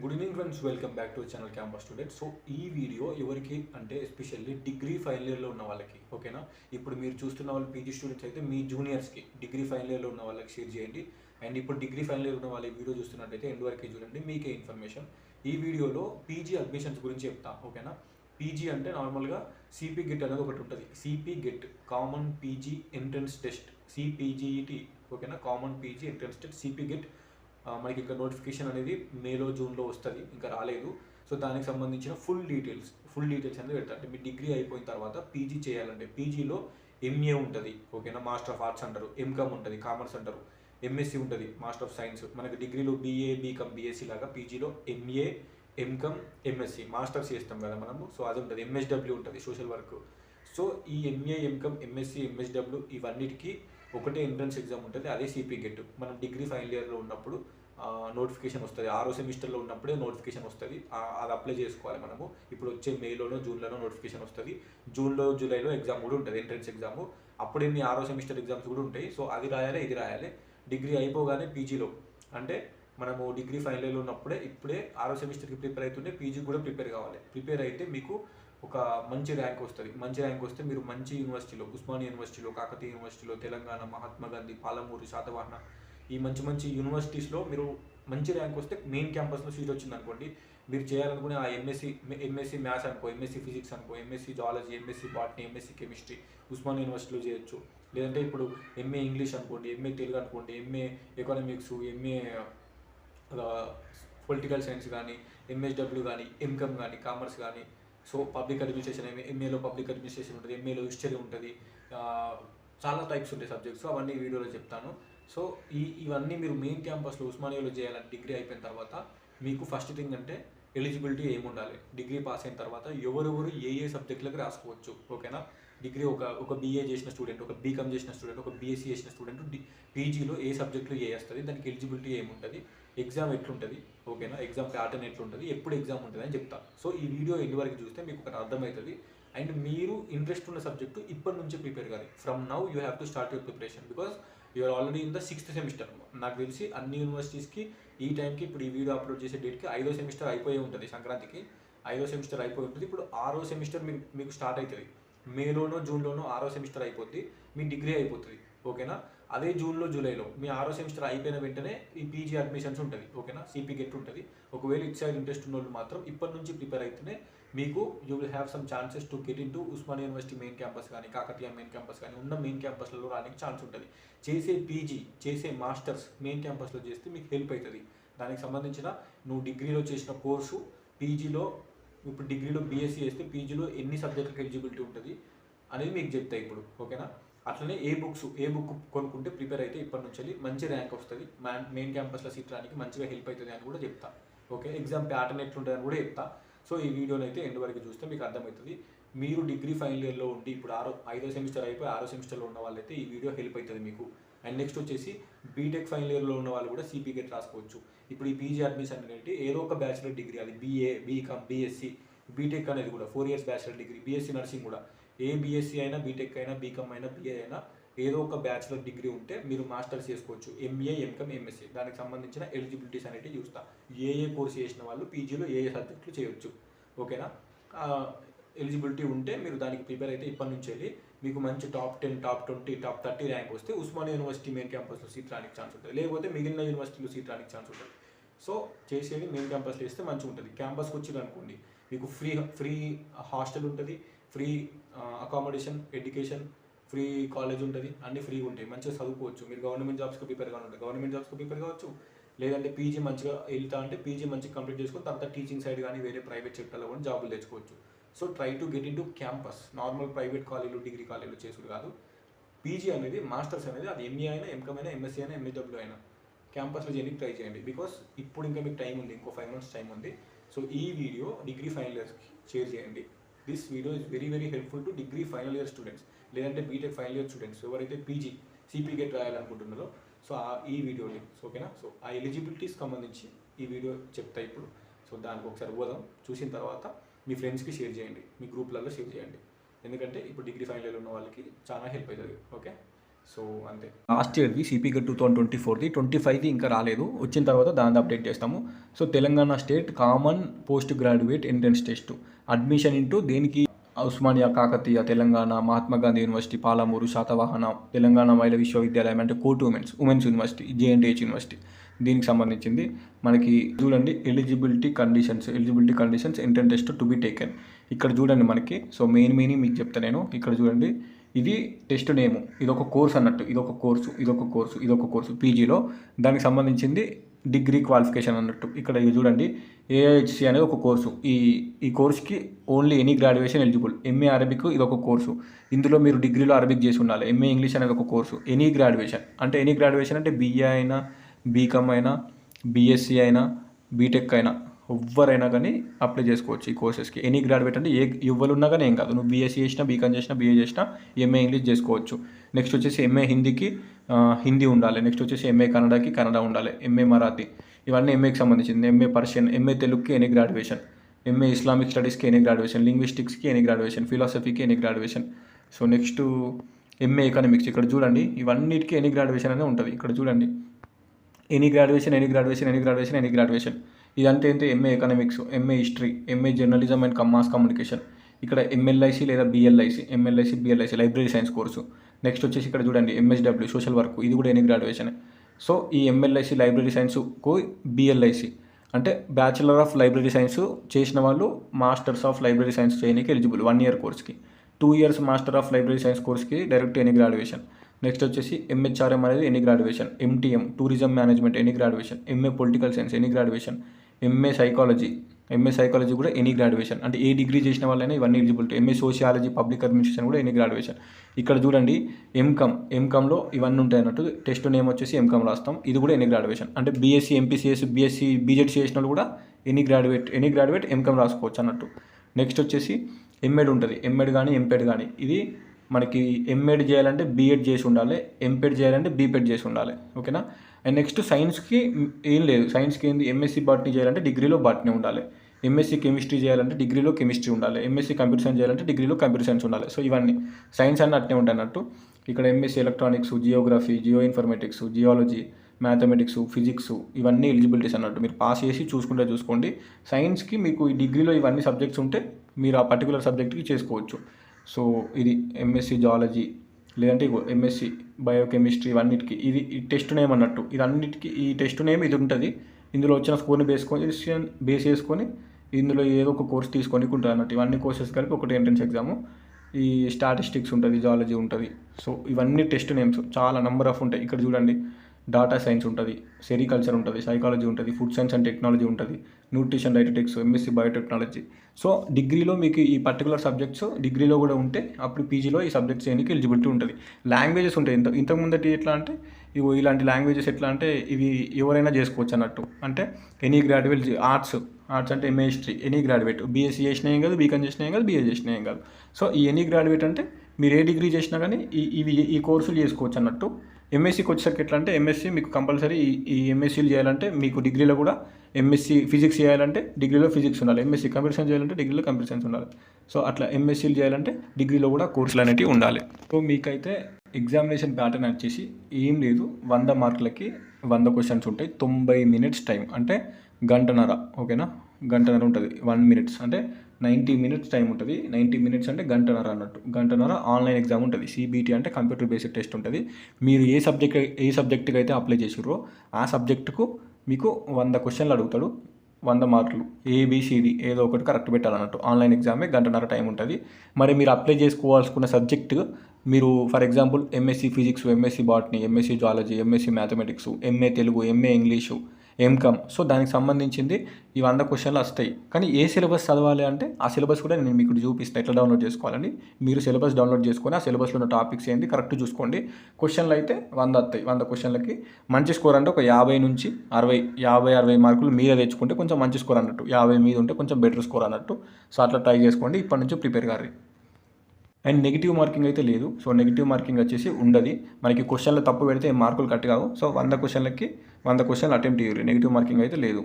Good evening friends welcome back to channel campus student so ఈ video ఎవరికి అంటే especially degree final ఇయర్లో ఉన్న వాళ్ళకి ఓకేనా ఇప్పుడు మీరు చూస్తున్న వాళ్ళు పీజీ స్టూడెంట్స్ అయితే మీ జూనియర్స్కి డిగ్రీ ఫైనల్ ఇయర్లో ఉన్న వాళ్ళకి షేర్ చేయండి. అండ్ ఇప్పుడు డిగ్రీ ఫైనల్ ఇయర్ ఉన్న వాళ్ళు ఈ వీడియో చూస్తున్నట్టయితే ఎండ్ వరకే చూడండి మీకే ఇన్ఫర్మేషన్ ఈ వీడియోలో పీజీ అడ్మిషన్స్ గురించి చెప్తా ఓకేనా పీజీ అంటే నార్మల్గా సిపి గెట్ అనేది ఒకటి ఉంటుంది. CP get common PG entrance test CPGET ఓకేనా common PG entrance test CP get మనకి ఇంకా నోటిఫికేషన్ అనేది మేలో జూన్లో వస్తుంది ఇంకా రాలేదు. సో దానికి సంబంధించిన ఫుల్ డీటెయిల్స్ ఫుల్ డీటెయిల్స్ అనేది పెడతారు అంటే మీ డిగ్రీ అయిపోయిన తర్వాత పీజీ చేయాలంటే పీజీలో ఎంఏ ఉంటుంది ఓకేనా మాస్టర్ ఆఫ్ ఆర్ట్స్ అంటారు ఎంకామ్ ఉంటుంది కామర్స్ అంటారు ఎంఎస్సి ఉంటుంది మాస్టర్ ఆఫ్ సైన్స్ మనకి డిగ్రీలో బీఏ బీకామ్ బీఎస్సీ లాగా పీజీలో ఎంఏ ఎంకమ్ ఎంఎస్సి మాస్టర్స్ చేస్తాం కదా మనము సో అది ఉంటుంది. ఎంఎస్డబ్ల్యూ ఉంటుంది సోషల్ వర్క్ సో ఈ ఎంఏ ఎంకమ్ ఎంఎస్సి ఎంఎస్డబ్ల్యూ ఇవన్నిటికీ ఒకటే ఎంట్రన్స్ ఎగ్జామ్ ఉంటుంది అదే సిపి గెట్ మనం డిగ్రీ ఫైనల్ ఇయర్లో ఉన్నప్పుడు నోటిఫికేషన్ వస్తుంది. ఆరో సెమిస్టర్లో ఉన్నప్పుడే నోటిఫికేషన్ వస్తుంది. అది అప్లై చేసుకోవాలి మనము. ఇప్పుడు వచ్చే మేలోనో జూన్లోనో నోటిఫికేషన్ వస్తుంది. జూన్లో జూలైలో ఎగ్జామ్ కూడా ఉంటుంది ఎంట్రన్స్ ఎగ్జామ్ అప్పుడే మీ ఆరో సెమిస్టర్ ఎగ్జామ్స్ కూడా ఉంటాయి. సో అది రాయాలి ఇది రాయాలి. డిగ్రీ అయిపోగానే పీజీలో. అంటే మనము డిగ్రీ ఫైనల్ ఇయర్లో ఉన్నప్పుడే ఇప్పుడే ఆరో సెమిస్టర్కి ప్రిపేర్ అవుతుంటే పీజీ కూడా ప్రిపేర్ కావాలి. ప్రిపేర్ అయితే మీకు ఒక మంచి ర్యాంక్ వస్తుంది. మంచి ర్యాంక్ వస్తే మీరు మంచి యూనివర్సిటీలో ఉస్మానియా యూనివర్సిటీలో కాకతీయ యూనివర్సిటీలో తెలంగాణ మహాత్మా గాంధీ పాలమూరు శాతవాహన ఈ మంచి మంచి యూనివర్సిటీస్లో మీరు మంచి ర్యాంక్ వస్తే మెయిన్ క్యాంపస్లో సీట్ వచ్చింది అనుకోండి. మీరు చేయాలనుకునే ఆ ఎంఎస్సి ఎంఎస్సి మ్యాథ్స్ అనుకో ఎంఎస్సి ఫిజిక్స్ అనుకో MSc zoology MSc botany MSc chemistry Osman యూనివర్సిటీలో చేయొచ్చు. లేదంటే ఇప్పుడు ఎంఏ ఇంగ్లీష్ అనుకోండి ఎంఏ తెలుగు అనుకోండి MA economics MA political science కానీ ఎంఎస్డబ్ల్యూ కానీ ఎంకమ్ కానీ కామర్స్ కానీ సో పబ్లిక్ అడ్మినిస్ట్రేషన్ ఎంఏలో పబ్లిక్ అడ్మినిస్ట్రేషన్ ఉంటుంది ఎంఏలో హిస్టరీ ఉంటుంది చాలా టైప్స్ ఉంటాయి సబ్జెక్ట్స్ అవన్నీ వీడియోలో చెప్తాను. సో ఈ ఇవన్నీ మీరు మెయిన్ క్యాంపస్లో ఉస్మానియాలో చేయాలని డిగ్రీ అయిపోయిన తర్వాత మీకు ఫస్ట్ థింగ్ అంటే ఎలిజిబిలిటీ ఏముండాలి? డిగ్రీ పాస్ అయిన తర్వాత ఎవరెవరు ఏ ఏ సబ్జెక్టులకు రాసుకోవచ్చు? ఓకేనా డిగ్రీ ఒక ఒక బీఏ చేసిన స్టూడెంట్ ఒక బీకామ్ చేసిన స్టూడెంట్ ఒక బీఎస్సీ చేసిన స్టూడెంట్ పీజీలో ఏ సబ్జెక్టులు ఏ వస్తుంది దానికి ఎలిజిబిలిటీ ఏముంటుంది? ఎగ్జామ్ ఎట్లుంటుంది? ఓకేనా ఎగ్జామ్ ప్యాటర్న్ ఎట్లుంటుంది? ఎప్పుడు ఎగ్జామ్ ఉంటుంది అని చెప్తా. సో ఈ వీడియో ఎన్ని వరకు చూస్తే మీకు ఒకటి అర్థమవుతుంది అండ్ మీరు ఇంట్రెస్ట్ ఉన్న సబ్జెక్టు ఇప్పటి నుంచి ప్రిపేర్ కాదు from now you have to start your preparation because you're already in the sixth semester నాకు తెలిసి అన్ని యూనివర్సిటీస్కి ఈ టైంకి ఇప్పుడు ఈ వీడియో అప్లోడ్ చేసే డేట్కి ఐదో సెమిస్టర్ అయిపోయి ఉంటుంది సంక్రాంతికి. ఐదో సెమిస్టర్ అయిపోయి ఉంటుంది. ఇప్పుడు ఆరో సెమిస్టర్ మీకు మీకు స్టార్ట్ అవుతుంది మేలోనో జూన్లోనో ఆరో సెమిస్టర్ అయిపోద్ది. మీ డిగ్రీ అయిపోతుంది. ఓకేనా అదే జూన్లో జూలైలో మీ ఆరో సెమిస్టర్ అయిపోయిన వెంటనే ఈ పీజీ అడ్మిషన్స్ ఉంటుంది. ఓకేనా సిపి గెట్ ఉంటుంది. ఒకవేళ ఇట్ సైడ్ ఇంట్రెస్ట్ ఉన్న వాళ్ళు మాత్రం ఇప్పటి నుంచి ప్రిపేర్ అయితేనే మీకు you will have some chances to get in to Osmania university main campus కానీ కాకతీయ మెయిన్ క్యాంపస్ కానీ ఉన్న మెయిన్ క్యాంపస్లలో రానికి ఛాన్స్ ఉంటుంది. చేసే పీజీ చేసే మాస్టర్స్ మెయిన్ క్యాంపస్లో చేస్తే మీకు హెల్ప్ అవుతుంది దానికి సంబంధించిన నువ్వు డిగ్రీలో చేసిన కోర్సు పీజీలో ఇప్పుడు డిగ్రీలో బీఎస్సీ చేస్తే పీజీలో ఎన్ని సబ్జెక్టులకు ఎలిజిబిలిటీ ఉంటుంది అనేది మీకు చెప్తాయి ఇప్పుడు ఓకేనా? అట్లనే ఏ బుక్స్ ఏ బుక్ కొనుక్కుంటే ప్రిపేర్ అయితే ఇప్పటి నుంచి మంచి ర్యాంక్ వస్తుంది. మెయిన్ క్యాంపస్లో సీట్ రానికి మంచిగా హెల్ప్ అవుతుంది అని కూడా చెప్తా. ఓకే? ఎగ్జామ్ ప్యాటర్న్ ఎట్లుంటుంది అని కూడా చెప్తా. సో ఈ వీడియోని అయితే ఎండ్ వరకు చూస్తే మీకు అర్థమవుతుంది. మీరు డిగ్రీ ఫైనల్ ఇయర్లో ఉండి ఇప్పుడు ఆరో ఐదో సెమిస్టర్ అయిపోయి ఆరో సెమిస్టర్లో ఉన్న వాళ్ళైతే ఈ వీడియో హెల్ప్ అవుతుంది మీకు. అండ్ నెక్స్ట్ వచ్చేసి బీటెక్ ఫైనల్ ఇయర్లో ఉన్న వాళ్ళు కూడా సిపీ రాసుకోవచ్చు. ఇప్పుడు ఈ పీజీ అడ్మిషన్ అనేది ఏదో ఒక బ్యాచిలర్ డిగ్రీ అది బీఏ బీకామ్ బీఎస్సీ బీటెక్ అనేది కూడా four years bachelor degree BSc nursing కూడా. ఏ బీఎస్సీ అయినా బీటెక్ అయినా బీకామ్ అయినా బీఏ అయినా ఏదో ఒక బ్యాచిలర్ డిగ్రీ ఉంటే మీరు మాస్టర్స్ చేసుకోవచ్చు. ఎంఏ ఎంకమ్ ఎంఎస్సీ దానికి సంబంధించిన ఎలిజిబిలిటీస్ అనేవి చూస్తా. ఏ ఏ కోర్స్ చేసిన వాళ్ళు పీజీలో ఏ ఏ సబ్జెక్టులు చేయొచ్చు. ఓకేనా? ఎలిజిబిలిటీ ఉంటే మీరు దానికి ప్రిపేర్ అయితే ఇప్పటి నుంచి వెళ్ళి మీకు మంచి top ten top twenty top thirty rank వస్తే ఉస్మానియా యూనివర్సిటీ మెయిన్ క్యాంపస్లో సీట్ రానికి ఛాన్స్ ఉంటుంది. లేకపోతే మిగిలిన యూనివర్సిటీలో సీట్ రానికి ఛాన్స్ ఉంటుంది. సో చేసేది మెయిన్ క్యాంపస్లో వేస్తే మంచిగా ఉంటుంది. క్యాంపస్కి వచ్చింది అనుకోండి మీకు ఫ్రీ ఫ్రీ హాస్టల్ ఉంటుంది. Free accommodation education free college ఉంటుంది అన్ని ఫ్రీ ఉంటాయి. మంచిగా చదువుకోవచ్చు. మీరు గవర్నమెంట్ జాబ్స్కి ప్రిపేర్ కావాలి గవర్నమెంట్ జాబ్స్కి ప్రిపేర్ కావచ్చు. లేదంటే పీజీ మంచిగా వెళ్తా అంటే పీజీ మంచిగా కంప్లీట్ చేసుకుని తర్వాత టీచింగ్ సైడ్ కానీ వేరే ప్రైవేట్ సెక్టర్లో కూడా జాబులు తెచ్చుకోవచ్చు. So try to get in to campus. Normal private కాలేజీలు డిగ్రీ కాలేజీలు చేసుడు కాదు. పీజీ అనేది మాస్టర్స్ అనేది అది ఎంఏ అయినా ఎంకమ్ అయినా ఎంఎస్సీ అయినా ఎంఎస్డబ్ల్యూ అయినా క్యాంపస్లో చేయడానికి ట్రై చేయండి. బికాస్ ఇప్పుడు ఇంకా మీకు టైం ఉంది ఇంకో ఫైవ్ మంత్స్ టైం ఉంది. సో ఈ వీడియో డిగ్రీ ఫైనల్ ఇయర్స్కి షేర్ చేయండి. This video is very very helpful to degree final year students లేదంటే బీటెక్ ఫైనల్ ఇయర్ స్టూడెంట్స్ ఎవరైతే పీజీ సిపీ గెట్ రాయాలనుకుంటున్నారో సో ఆ ఈ వీడియో లింక్స్ ఓకేనా సో ఆ ఎలిజిబిలిటీస్ సంబంధించి ఈ వీడియో చెప్తా ఇప్పుడు. సో దానికి ఒకసారి పోదాం. చూసిన తర్వాత మీ ఫ్రెండ్స్కి షేర్ చేయండి. మీ గ్రూప్లలో షేర్ చేయండి. ఎందుకంటే ఇప్పుడు డిగ్రీ ఫైనల్ ఇయర్ ఉన్న వాళ్ళకి చాలా హెల్ప్ అవుతుంది ఓకే సో అంతే. Last ఇయర్ది CP get two thousand twenty ఫోర్ది twenty ఫైవ్ది ఇంకా రాలేదు. వచ్చిన తర్వాత దాన్ని అప్డేట్ చేస్తాము. So Telangana state common post graduate entrance test admission into దేనికి ఉస్మానియా కాకతీయ తెలంగాణ మహాత్మా గాంధీ యూనివర్సిటీ పాలమూరు శాతవాహన తెలంగాణ మహిళా విశ్వవిద్యాలయం అంటే court women's women's university JNTH university. దీనికి సంబంధించింది మనకి చూడండి eligibility conditions eligibility conditions entrance test to be taken ఇక్కడ చూడండి మనకి సో మెయిన్ మెయిన్ మీకు చెప్తా నేను. ఇక్కడ చూడండి ఇది టెస్ట్ నేమ్ ఇది ఒక కోర్స్ అన్నట్టు ఇది ఒక కోర్సు ఇది ఒక కోర్సు ఇది ఒక కోర్సు పీజీలో దానికి సంబంధించింది డిగ్రీ క్వాలిఫికేషన్ అన్నట్టు. ఇక్కడ ఇది చూడండి ఏఐహెచ్సి అనేది ఒక కోర్సు. ఈ ఈ కోర్స్కి only any graduation eligible MA Arabic ఇది ఒక కోర్సు. ఇందులో మీరు డిగ్రీలో అరబిక్ చేసి ఉండాలి. ఎంఏ ఇంగ్లీష్ అనేది ఒక కోర్సు. ఎనీ గ్రాడ్యుయేషన్ అంటే ఎనీ గ్రాడ్యుయేషన్ అంటే బీఏ అయినా బీకామ్ అయినా బీఎస్సీ అయినా బీటెక్ అయినా ఎవ్వరైనా కానీ అప్లై చేసుకోవచ్చు ఈ కోర్సెస్కి ఎనీ గ్రాడ్యుయేట్ అంటే ఏ ఎవ్వరు ఉన్నా కానీ ఏం కాదు. నువ్వు బీఎస్సీ చేసినా బీకామ్ చేసినా బీఏ చేసినా ఎంఏ ఇంగ్లీష్ చేసుకోవచ్చు. నెక్స్ట్ వచ్చేసి ఎంఏ హిందీకి హిందీ ఉండాలి నెక్స్ట్ వచ్చేసి ఎంఏ కన్నడకి కన్నడ ఉండాలి ఎంఏ మరాఠీ ఇవన్నీ ఎంఏకి సంబంధించింది ఎంఏ పర్షియన్ ఎంఏ తెలుగుకి ఎనీ గ్రాడ్యుయేషన్ ఎంఏ ఇస్లామిక్ స్టడీస్కి ఎనీ గ్రాడ్యుయేషన్ లింగ్విస్టిక్స్కి any graduation ఫిలాసఫీకి any graduation so next MA economics ఇక్కడ చూడండి ఇవన్నిటికీ ఎనీ గ్రాడ్యుయేషన్ అనే ఉంటుంది ఇక్కడ చూడండి any graduation any graduation any graduation any graduation ఇదంతా ఏంటి MA economics MA history MA journalism and mass communication ఇక్కడ ఎంఎల్ఐసి లేదా BLISc MLISc BLISc library science course next వచ్చేసి ఇక్కడ చూడండి ఎంఎస్డబ్ల్యూ సోషల్ వర్క్ ఇది కూడా ఎనీ గ్రాడ్యుయేషన్ సో ఈ ఎంఎల్ఐసి లైబ్రరీ సైన్స్కు బిఎల్ఐసి అంటే బ్యాచిలర్ ఆఫ్ లైబ్రరీ సైన్స్ చేసిన వాళ్ళు మాస్టర్స్ ఆఫ్ లైబ్రరీ సైన్స్ చేయడానికి eligible one year కోర్స్కి two years master of library science కోర్స్కి direct any graduation next వచ్చేసి ఎంహెచ్ఆర్ఎం అనేది any graduation MTM tourism management any graduation MA political science any graduation MA psychology MA psychology కూడా any graduation అంటే ఏ degree చేసిన వాళ్ళైనా ఇవన్నీ eligibility MA sociology public administration కూడా any graduation ఇక్కడ చూడండి ఎంకమ్ ఎంకమ్లో ఇవన్నీ ఉంటాయి అన్నట్టు టెస్ట్ నేమ్ వచ్చేసి ఎంకమ్ రాస్తాం. ఇది కూడా ఎనీ గ్రాడ్యుయేషన్ అంటే బీఎస్సీ ఎంపీసీఎస్ బీఎస్సీ బీజెడ్ చేసిన వాళ్ళు కూడా any graduate any graduate MCom రాసుకోవచ్చు అన్నట్టు. నెక్స్ట్ వచ్చేసి ఎంఎడ్ ఉంటుంది. ఎంఎడ్ కానీ ఎంపెడ్ కానీ ఇది మనకి ఎంఎడ్ చేయాలంటే బీఎడ్ చేసి ఉండాలి. ఎంపెడ్ చేయాలంటే బీపెడ్ చేసి ఉండాలి. ఓకేనా అండ్ నెక్స్ట్ సైన్స్కి ఏం లేదు. సైన్స్కి ఏంది? ఎంఎస్సీ బాటనీ చేయాలంటే డిగ్రీలో బాటనీ ఉండాలి. ఎంఎస్సీ కెమిస్ట్రీ చేయాలంటే డిగ్రీలో కెమిస్ట్రీ ఉండాలి. ఎంఎస్సీ కంప్యూటర్ సైన్స్ చేయాలంటే డిగ్రీలో కంప్యూటర్ సైన్స్ ఉండాలి. సో ఇవన్నీ. సైన్స్ అన్నీ అట్నే ఉంటాయి అన్నట్టు. ఇక్కడ MSc electronics geography geo informatics geology mathematics physics ఇవన్నీ ఎలిజిబిలిటీస్ అన్నట్టు. మీరు పాస్ చేసి చూసుకుంటే చూసుకోండి. సైన్స్కి మీకు ఈ డిగ్రీలో ఇవన్నీ సబ్జెక్ట్స్ ఉంటే మీరు ఆ పర్టికులర్ సబ్జెక్ట్కి చేసుకోవచ్చు. సో ఇది ఎంఎస్సీ జాలజీ లేదంటే ఇగో ఎంఎస్సి బయోకెమిస్ట్రీ ఇవన్నిటికి. ఇది ఈ టెస్ట్ నేమ్ అన్నట్టు. ఇది అన్నిటికీ ఈ టెస్ట్ నేమ్ ఇది ఉంటుంది. ఇందులో వచ్చిన స్కోర్ని బేసుకొని బేస్ చేసుకొని ఇందులో ఏదో ఒక కోర్స్ తీసుకొని ఉంటుంది అన్నట్టు. ఇవన్నీ కోర్సెస్ కలిపి ఒకటి ఎంట్రన్స్ ఎగ్జాము ఈ స్టాటిస్టిక్స్ ఉంటుంది జాలజీ ఉంటుంది. సో ఇవన్నీ టెస్ట్ నేమ్స్ చాలా నెంబర్ ఆఫ్ ఉంటాయి. ఇక్కడ చూడండి. డాటా సైన్స్ ఉంటుంది సెరికల్చర్ ఉంటుంది సైకాలజీ ఉంటుంది ఫుడ్ సైన్స్ అండ్ టెక్నాలజీ ఉంటుంది nutrition dietetics MSc biotechnology so డిగ్రీలో మీకు ఈ పర్టికులర్ సబ్జెక్ట్స్ డిగ్రీలో కూడా ఉంటే అప్పుడు పీజీలో ఈ సబ్జెక్ట్స్ చేయడానికి ఎలిజిబిలిటీ ఉంటుంది. లాంగ్వేజెస్ ఉంటాయి ఇంత ఇంతకు ముందటి ఎట్లా అంటే ఇవి ఇలాంటి లాంగ్వేజెస్ ఎట్లా అంటే ఇవి ఎవరైనా చేసుకోవచ్చు అన్నట్టు. అంటే ఎనీ గ్రాడ్యుయేట్ ఆర్ట్స్ ఆర్ట్స్ అంటే MA history any graduate BSc చేసినా ఏం కాదు బీకామ్ చేసినా ఏం కాదు బీఏ చేసినా ఏం కాదు. సో ఈ ఎనీ గ్రాడ్యుయేట్ అంటే మీరు ఏ డిగ్రీ చేసినా కానీ ఈ ఇవి ఈ కోర్సులు చేసుకోవచ్చు అన్నట్టు. ఎంఎస్సీకి వచ్చేసరికి ఎట్లా అంటే ఎంఎస్సీ మీకు కంపల్సరీ ఈ ఎంఎస్సీలు చేయాలంటే మీకు డిగ్రీలో కూడా ఎంఎస్సీ ఫిజిక్స్ చేయాలంటే డిగ్రీలో ఫిజిక్స్ ఉండాలి. ఎంఎస్సీ కంప్యూటర్ సైన్స్ చేయాలంటే డిగ్రీలో కంప్యూటర్ సైన్స్ ఉండాలి. సో అట్లా ఎంఎస్సీలు చేయాలంటే డిగ్రీలో కూడా కోర్సులు అనేవి ఉండాలి. సో మీకైతే ఎగ్జామినేషన్ ప్యాటర్న్ వచ్చేసి ఏం లేదు. వంద మార్కులకి వంద క్వశ్చన్స్ ఉంటాయి. తొంభై మినిట్స్ టైం అంటే గంటన్నర. ఓకేనా గంటన్నర ఉంటుంది. వన్ మినిట్స్ అంటే నైంటీ మినిట్స్ టైం ఉంటుంది. నైంటీ మినిట్స్ అంటే గంటన్నర అన్నట్టు. గంటన్నర ఆన్లైన్ ఎగ్జామ్ ఉంటుంది. సీబీటీ అంటే కంప్యూటర్ బేస్డ్ టెస్ట్ ఉంటుంది. మీరు ఏ సబ్జెక్ట్ ఏ సబ్జెక్ట్కి అయితే అప్లై చేసిర్రో ఆ సబ్జెక్టుకు మీకు వంద క్వశ్చన్లు అడుగుతాడు. వంద మార్కులు. ఏబిసిడి ఏదో ఒకటి కరెక్ట్ పెట్టాలన్నట్టు. ఆన్లైన్ ఎగ్జామే గంటన్నర టైం ఉంటుంది. మరి మీరు అప్లై చేసుకోవాల్సుకున్న సబ్జెక్ట్ మీరు for example MSc physics MSc botany MSc zoology MSc mathematics MA Telugu MA English MCom so దానికి సంబంధించింది ఈ వంద క్వశ్చన్లు వస్తాయి. కానీ ఏ సిలబస్ చదవాలి అంటే ఆ సిలబస్ కూడా నేను మీకు చూపిస్తాను ఎట్లా డౌన్లోడ్ చేసుకోవాలని. మీరు సిలబస్ డౌన్లోడ్ చేసుకొని ఆ సిలబస్లో ఉన్న టాపిక్స్ ఏంది కరెక్ట్ చూసుకోండి. క్వశ్చన్లు అయితే వంద వస్తాయి వంద క్వశ్చన్లకి. మంచి స్కోర్ అంటే ఒక యాభై నుంచి అరవై యాభై అరవై మార్కులు మీరే తెచ్చుకుంటే కొంచెం మంచి స్కోర్ అన్నట్టు. యాభై మీద ఉంటే కొంచెం బెటర్ స్కోర్ అన్నట్టు. సో అట్లా ట్రై చేసుకోండి. ఇప్పటి నుంచి ప్రిపేర్ గారి అండ్ నెగిటివ్ మార్కింగ్ అయితే లేదు. సో నెగిటివ్ మార్కింగ్ వచ్చేసి ఉండదు. మనకి క్వశ్చన్లు తప్పు పెడితే మార్కులు కట్ కావు. సో వంద క్వశ్చన్లకి వంద క్వశ్చన్లు అటెంప్ట్ చేయాలి నెగిటివ్ మార్కింగ్ అయితే లేదు.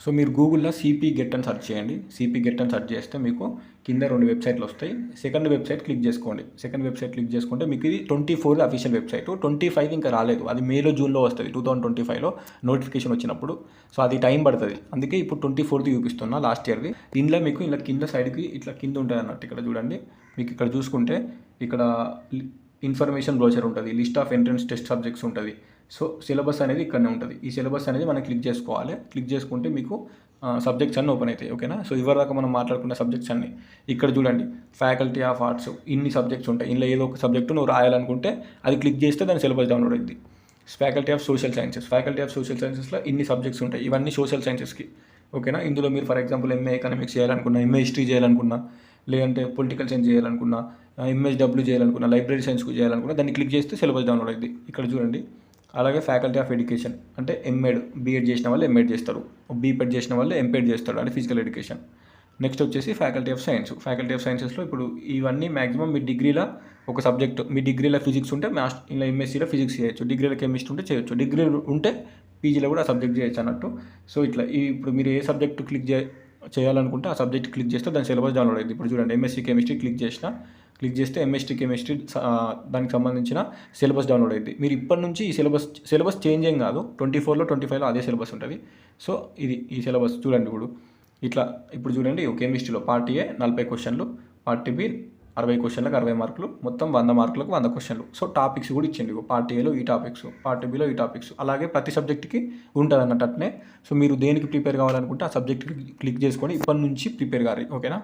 సో మీరు గూగుల్లో సిపి గెట్ అని సెర్చ్ చేయండి. సిపి గెట్ అని సెర్చ్ చేస్తే మీకు కింద రెండు వెబ్సైట్లు వస్తాయి. సెకండ్ వెబ్సైట్ క్లిక్ చేసుకోండి. సెకండ్ వెబ్సైట్ క్లిక్ చేసుకుంటే మీకు ఇది twenty four official website. Twenty five ఇంకా రాలేదు. అది మేలో జూన్లో వస్తుంది. టూ థౌసండ్ ట్వంటీ ఫైవ్లో నోటిఫికేషన్ వచ్చినప్పుడు. సో అది టైం పడుతుంది. అందుకే ఇప్పుడు ట్వంటీ ఫోర్త్ చూపిస్తున్నా లాస్ట్ ఇయర్ది. దీనిలో మీకు ఇలా కింద సైడ్కి ఇట్లా కింద ఉంటుంది అన్నట్టు ఇక్కడ చూడండి. మీకు ఇక్కడ చూసుకుంటే ఇక్కడ ఇన్ఫర్మేషన్ బ్రోచర్ ఉంటుంది. List of entrance test subjects ఉంటుంది. సో సిలబస్ అనేది ఇక్కడనే ఉంటుంది. ఈ సిలబస్ అనేది మనం క్లిక్ చేసుకోవాలి. క్లిక్ చేసుకుంటే మీకు సబ్జెక్ట్స్ అన్నీ ఓపెన్ అవుతాయి ఓకేనా? సో ఇవరిదాకా మనం మాట్లాడుకున్న సబ్జెక్ట్స్ అన్ని. ఇక్కడ చూడండి ఫ్యాకల్టీ ఆఫ్ ఆర్ట్స్ ఇన్ని సబ్జెక్ట్స్ ఉంటాయి. ఇందులో ఏదో ఒక సబ్జెక్టు నువ్వు రాయాలనుకుంటే అది క్లిక్ చేస్తే దాని సిలబస్ డౌన్లోడ్ అయింది faculty of social sciences. Faculty of social సైన్సెస్లో ఇన్ని సబ్జెక్ట్స్ ఉంటాయి. ఇవన్నీ సోషల్ సైన్సెస్కి ఓకేనా? ఇందులో మీరు ఫర్ ఎగ్జాంపుల్ ఎంఏ ఎకనామిక్స్ చేయాలనుకున్నా ఎంఏ హిస్టరీ చేయాలనుకున్నా లేదంటే పొలిటికల్ సైన్స్ చేయాలనుకున్నా ఎంఎస్డబ్ల్యూ చేయాలనుకున్నా లైబ్రరీ సైన్స్ చేయాలనుకున్నా దాన్ని క్లిక్ చేస్తే సిలబస్ డౌన్లోడ్ అయింది ఇక్కడ చూడండి అలాగే ఫ్యాకల్టీ ఆఫ్ ఎడ్యుకేషన్ అంటే ఎంఎడ్ బీఎడ్ చేసిన వాళ్ళు ఎంఎడ్ చేస్తారు. బీపెడ్ చేసిన వాళ్ళు ఎంపేడ్ చేస్తారు అంటే ఫిజికల్ ఎడ్యుకేషన్ నెక్స్ట్ వచ్చేసి faculty of science faculty of సైన్సెస్లో ఇప్పుడు ఇవన్నీ మాక్సిమం మీ డిగ్రీలో ఒక సబ్జెక్ట్ మీ డిగ్రీలో ఫిజిక్స్ ఉంటే మాస్ ఇలా ఎంఎస్సీలో ఫిజిక్స్ చేయొచ్చు. డిగ్రీలో కెమిస్ట్రీ ఉంటే చేయొచ్చు. డిగ్రీ ఉంటే పీజీలో కూడా ఆ సబ్జెక్ట్ చేయొచ్చు అన్నట్టు. సో ఇట్లా ఇప్పుడు మీరు ఏ సబ్జెక్ట్ క్లిక్ చే చేయాలనుకుంటే ఆ సబ్జెక్ట్ క్లిక్ చేస్తే దాని సిలబస్ డౌన్లోడ్ అయింది ఇప్పుడు చూడండి ఎంఎస్సీ కెమిస్ట్రీ క్లిక్ చేసిన క్లిక్ చేస్తే ఎంఎస్టీ కెమిస్ట్రీ దానికి సంబంధించిన సిలబస్ డౌన్లోడ్ అయింది మీరు ఇప్పటి నుంచి ఈ సిలబస్ సిలబస్ చేంజ్ ఏం కాదు ట్వంటీ ఫోర్లో ట్వంటీ ఫైవ్లో అదే సిలబస్ ఉంటుంది. సో ఇది ఈ సిలబస్ చూడండి ఇప్పుడు. ఇట్లా ఇప్పుడు చూడండి కెమిస్ట్రీలో పార్ట్ ఏ నలభై క్వశ్చన్లు పార్ట్ బి అరవై క్వశ్చన్లకు అరవై మార్కులు మొత్తం వంద మార్కులకు వంద క్వశ్చన్లు. సో టాపిక్స్ కూడా ఇచ్చింది పార్ట్ ఏలో ఈ టాపిక్స్ పార్ట్ బిలో ఈ టాపిక్స్. అలాగే ప్రతి సబ్జెక్ట్కి ఉంటుంది అన్నట్టు అట్నే. సో మీరు దేనికి ప్రిపేర్ కావాలనుకుంటే ఆ సబ్జెక్ట్కి క్లిక్ చేసుకొని ఇప్పటి నుంచి ప్రిపేర్ కావాలి ఓకేనా?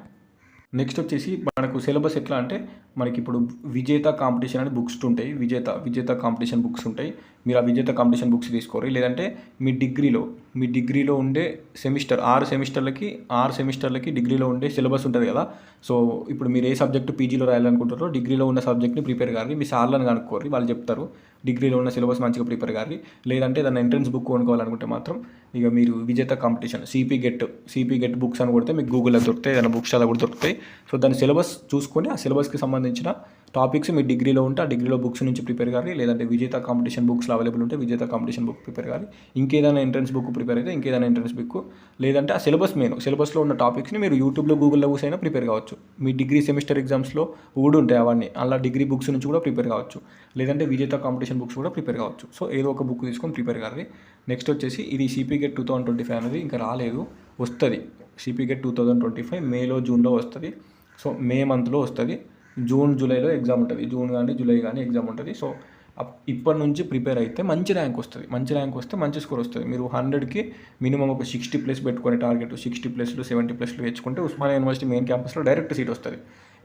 నెక్స్ట్ వచ్చేసి మనకు సిలబస్ ఎట్లా అంటే మనకి ఇప్పుడు విజేత కాంపిటీషన్ అనే బుక్స్ ఉంటాయి. విజేత విజేత కాంపిటీషన్ బుక్స్ ఉంటాయి. మీరు ఆ విజేత కాంపిటీషన్ బుక్స్ తీసుకోరు లేదంటే మీ డిగ్రీలో మీ డిగ్రీలో ఉండే సెమిస్టర్ ఆరు సెమిస్టర్లకి ఆరు సెమిస్టర్లకి డిగ్రీలో ఉండే సిలబస్ ఉంటుంది కదా. సో ఇప్పుడు మీరు ఏ సబ్జెక్టు పీజీలో రాయాలనుకుంటారో డిగ్రీలో ఉన్న సబ్జెక్ట్ని ప్రిపేర్ కానీ మీ సార్లను కనుక్కోరు వాళ్ళు చెప్తారు. డిగ్రీలో ఉన్న సిలబస్ మంచిగా ప్రిపేర్ కానీ లేదంటే దాని ఎంట్రన్స్ బుక్ కొనుక్కోవాలనుకుంటే మాత్రం ఇక మీరు Vijetha competition CP GET CP GET books అని కొడితే మీకు గూగుల్లో దొరుకుతాయి. ఏదైనా బుక్స్ అలా కూడా దొరుకుతాయి. సో దాని సిలబస్ చూసుకొని ఆ సిలబస్కి సంబంధించిన టాపిక్స్ మీ డిగ్రీలో ఉంటే ఆ డిగ్రీలో బుక్స్ నుంచి ప్రిపేర్ కావాలి లేదంటే విజేత కాంపిటీషన్ బుక్స్లో అవైలబుల్ ఉంటే విజేత కాంపిటీషన్ బుక్ ప్రిపేర్ కావాలి. ఇంకేదైనా ఎంట్రన్స్ బుక్ ప్రిపేర్ అయితే ఇంకేదైనా ఎంట్రన్స్ బుక్. లేదంటే ఆ సిలబస్ మెయిన్ సిలబస్లో ఉన్న టాపిక్స్ని మీరు యూట్యూబ్లో గూగుల్లో అయినా ప్రిపేర్ కావచ్చు. మీ డిగ్రీ సెమిస్టర్ ఎగ్జామ్స్లో కూడా ఉంటాయి అవన్నీ అలా డిగ్రీ బుక్స్ నుంచి కూడా ప్రిపేర్ కావచ్చు. లేదంటే విజేత కాంపిటీషన్ బుక్స్ కూడా ప్రిపేర్ కావచ్చు. సో ఏదో ఒక బుక్ తీసుకొని ప్రిపేర్ కావాలి. నెక్స్ట్ వచ్చేసి ఇది CP GET two thousand twenty five అనేది ఇంకా రాలేదు వస్తుంది. CP GET two thousand twenty five మేలో జూన్లో వస్తుంది. సో మే మంత్లో వస్తుంది. జూన్ జూలైలో ఎగ్జామ్ ఉంటుంది. జూన్ కానీ జూలై కానీ ఎగ్జామ్ ఉంటుంది. సో అప్- ఇప్పటి నుంచి ప్రిపేర్ అయితే మంచి ర్యాంక్ వస్తుంది. మంచి ర్యాంక్ వస్తే మంచి స్కోర్ వస్తుంది. మీరు హండ్రెడ్కి మినిమం ఒక సిక్స్టీ ప్లస్ పెట్టుకునే టార్గెట్ సిక్స్టీ ప్లస్లు సెవెంటీ ప్లస్లు తెచ్చుకుంటే ఉస్మానియా యూనివర్సిటీ మెయిన్ క్యాంపస్లో డైరెక్ట్ సీట్ వస్తుంది.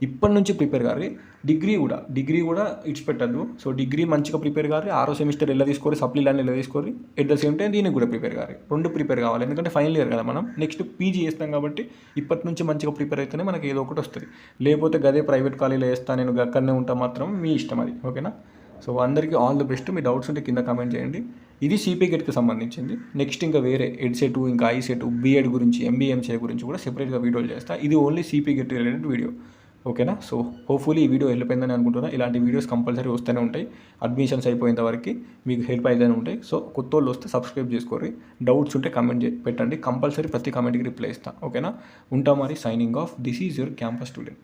ఇప్పటి నుంచి ప్రిపేర్ కాదు డిగ్రీ కూడా డిగ్రీ కూడా ఇడిచిపెట్టద్దు సో డిగ్రీ మంచిగా ప్రిపేర్ కాదు ఆరో సెమిస్టర్ ఎలా తీసుకోరు సప్లీలన్నీ ఎలా తీసుకోరు ఎట్ ద సేమ్ టైం దీనికి కూడా ప్రిపేర్ కావాలి రెండు ప్రిపేర్ కావాలి. ఎందుకంటే ఫైనల్ ఇయర్ కదా మనం. నెక్స్ట్ పీజీ చేస్తాం కాబట్టి ఇప్పటి నుంచి మంచిగా ప్రిపేర్ అయితేనే మనకి ఏదో ఒకటి వస్తుంది. లేకపోతే గదే ప్రైవేట్ కాలేజీలో వేస్తా నేను అక్కడనే ఉంటా మాత్రం మీ ఇష్టం అది. ఓకేనా? సో అందరికీ ఆల్ ది బెస్ట్. మీ డౌట్స్ ఉంటే కింద కామెంట్ చేయండి. ఇది సిపీ గెట్కి సంబంధించింది. నెక్స్ట్ ఇంకా వేరే ఎడ్సెట్ ఇంకా ఐసెట్ బీఎడ్ గురించి ఎంబీఎంసీ గురించి కూడా సెపరేట్గా వీడియోలు చేస్తా. ఇది only CP GET related video ఓకేనా? సో హోప్ఫుల్లీ ఈ వీడియో వెళ్ళిపోయిందని అనుకుంటున్నా. ఇలాంటి వీడియోస్ కంపల్సరీ వస్తూనే ఉంటాయి. అడ్మిషన్స్ అయిపోయేంత వరకు మీకు హెల్ప్ అయితేనే ఉంటాయి. సో కొత్త వాళ్ళు వస్తే సబ్స్క్రైబ్ చేసుకోరు డౌట్స్ ఉంటే కమెంట్ పెట్టండి. కంపల్సరీ ప్రతి కమెంట్కి రిప్లై ఇస్తాను ఓకేనా? ఉంటా మరి signing off this is your campus student